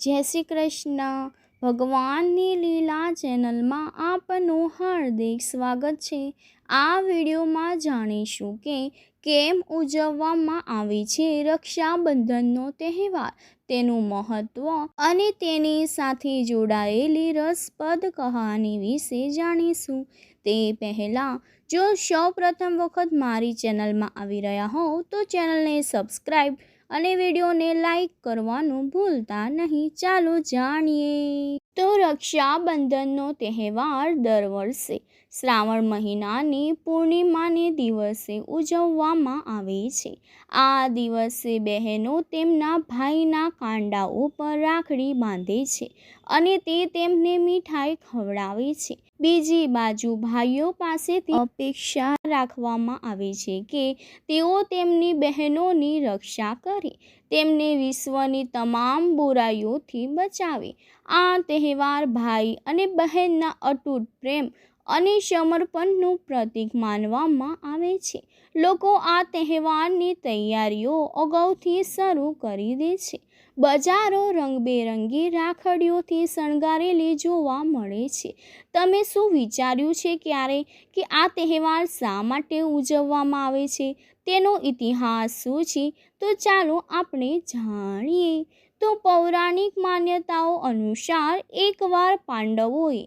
જય શ્રી કૃષ્ણ. ભગવાનની લીલા ચેનલમાં આપનું હાર્દિક સ્વાગત છે. આ વિડીયોમાં જાણીશું કે કેમ ઉજવવામાં આવે છે રક્ષાબંધનનો તહેવાર. તેનું મહત્ત્વ અને તેની સાથે જોડાયેલી રસપ્રદ કહાની વિશે જાણીશું. તે પહેલાં જો સૌ પ્રથમ વખત મારી ચેનલમાં આવી રહ્યા હોવ, તો ચેનલને સબસ્ક્રાઈબ અને વિડીયોને લાઈક કરવાનું ભૂલતા નહીં. ચાલો જાણીએ. તો રક્ષાબંધનનો તહેવાર દર વર્ષે શ્રાવણ મહિનાની પૂર્ણિમાને દિવસે ઉજવવામાં આવે છે. આ દિવસે બહેનો તેમના ભાઈના કાંડા ઉપર રાખડી બાંધે છે અને તે તેમને મીઠાઈ ખવડાવે છે. બીજી બાજુ ભાઈઓ પાસેથી અપેક્ષા રાખવામાં આવે છે કે તેઓ તેમની બહેનોની રક્ષા કરે, તેમને વિશ્વની તમામ બુરાઈઓથી બચાવે આ તહેવાર ભાઈ અને બહેનના અતૂટ પ્રેમ અને સમર્પણનું પ્રતીક માનવામાં આવે છે. લોકો આ તહેવારની તૈયારીઓ અગાઉથી શરૂ કરી દે છે. બજારો રંગબેરંગી રાખડીઓથી શણગારેલી જોવા મળે છે. તમે શું વિચાર્યું છે ક્યારે કે આ તહેવાર શા માટે ઉજવવામાં આવે છે? તેનો ઇતિહાસ શું છે? તો ચાલો આપણે જાણીએ. તો પૌરાણિક માન્યતાઓ અનુસાર એકવાર પાંડવોએ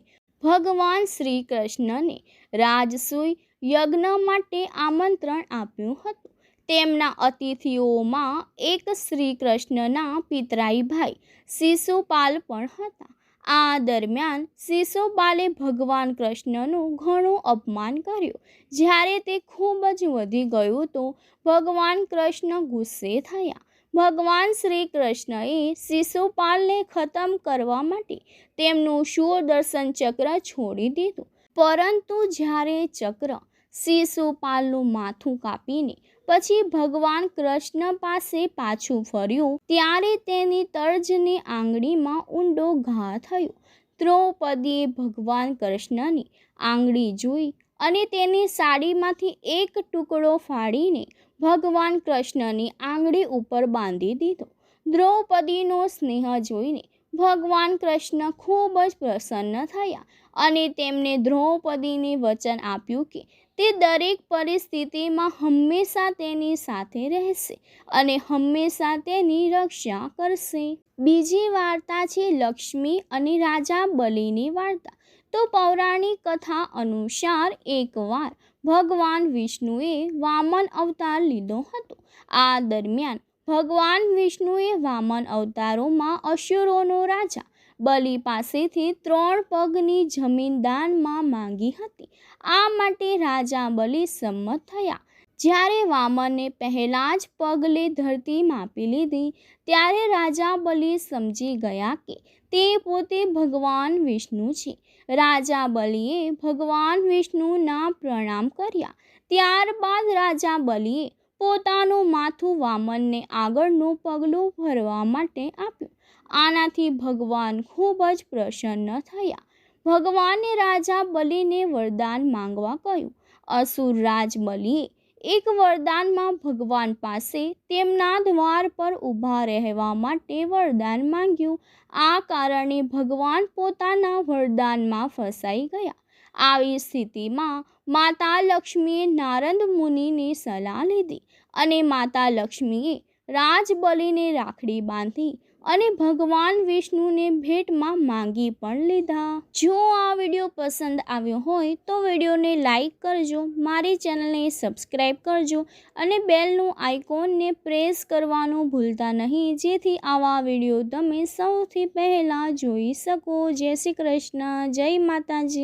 ભગવાન શ્રી કૃષ્ણને રાજસૂય યજ્ઞ માટે આમંત્રણ આપ્યું હતું. તેમના અતિથિઓમાં એક શ્રી કૃષ્ણના પિતરાઈ ભાઈ શિશુપાલ પણ હતા. આ દરમિયાન શિશુપાલે ભગવાન કૃષ્ણનું ઘણું અપમાન કર્યું. જ્યારે તે ખૂબ જ વધી ગયું તો ભગવાન કૃષ્ણ ગુસ્સે થયા. ભગવાન શ્રી કૃષ્ણએ શિશુપાલને ખતમ કરવા માટે તેમનું સુદર્શન ચક્ર છોડી દીધું. પરંતુ જ્યારે ચક્ર શિશુપાલનું માથું કાપીને પછી ભગવાન કૃષ્ણ પાસે પાછું ફર્યું, ત્યારે તેની તર્જની આંગળીમાં ઊંડો ઘા થયો. દ્રૌપદીએ ભગવાન કૃષ્ણની આંગળી જોઈ અને તેની સાડીમાંથી એક ટુકડો ફાડીને ભગવાન કૃષ્ણની આંગળી ઉપર બાંધી દીધો. દ્રૌપદીનો સ્નેહ જોઈને ભગવાન કૃષ્ણ ખૂબ જ પ્રસન્ન થયા અને તેમને દ્રૌપદીને વચન આપ્યું કે તે દરેક પરિસ્થિતિમાં હંમેશા તેની સાથે રહેશે અને હંમેશા તેની રક્ષા કરશે. બીજી વાર્તા છે લક્ષ્મી અને રાજા બલિની વાર્તા. તો પૌરાણિક કથા અનુસાર એકવાર ભગવાન વિષ્ણુએ વામન અવતાર લીધો હતો. આ દરમિયાન ભગવાન વિષ્ણુએ વામન અવતારોમાં અસુરોનો રાજા બલિ પાસેથી ત્રણ પગની જમીન દાનમાં માંગી હતી. આ માટે રાજા બલિ સંમત થયા. જ્યારે વામને પહેલાં જ પગલે ધરતી માપી લીધી, ત્યારે રાજા બલિ સમજી ગયા કે તે પોતે ભગવાન વિષ્ણુ છે. રાજા બલિએ ભગવાન વિષ્ણુના પ્રણામ કર્યા. ત્યારબાદ રાજા બલિએ પોતાનું માથું વામનને આગળનું પગલું ભરવા માટે આપ્યું. આનાથી ભગવાન ખૂબ જ પ્રસન્ન થયા. ભગવાને રાજા બલિને વરદાન માંગવા કહ્યું. અસુર રાજ બલિએ એક વરદાનમાં ભગવાન પાસે તેમના દ્વાર પર ઊભા રહેવા માટે વરદાન માંગ્યું. આ કારણે ભગવાન પોતાના વરદાનમાં ફસાઈ ગયા. આવી સ્થિતિમાં માતા લક્ષ્મીએ નારદ મુનિને સલાહ લીધી અને માતા લક્ષ્મીએ રાજબલીને રાખડી બાંધી અને ભગવાન વિષ્ણુને ભેટમાં માંગી પણ લીધા. જો આ વીડિયો પસંદ આવ્યો હોય તો વિડીયોને લાઈક કરજો, મારી ચેનલને સબસ્ક્રાઈબ કરજો અને બેલનું આઇકોનને પ્રેસ કરવાનું ભૂલતા નહીં, જેથી આવા વીડિયો તમે સૌથી પહેલાં જોઈ શકો. જય શ્રી કૃષ્ણ, જય માતાજી.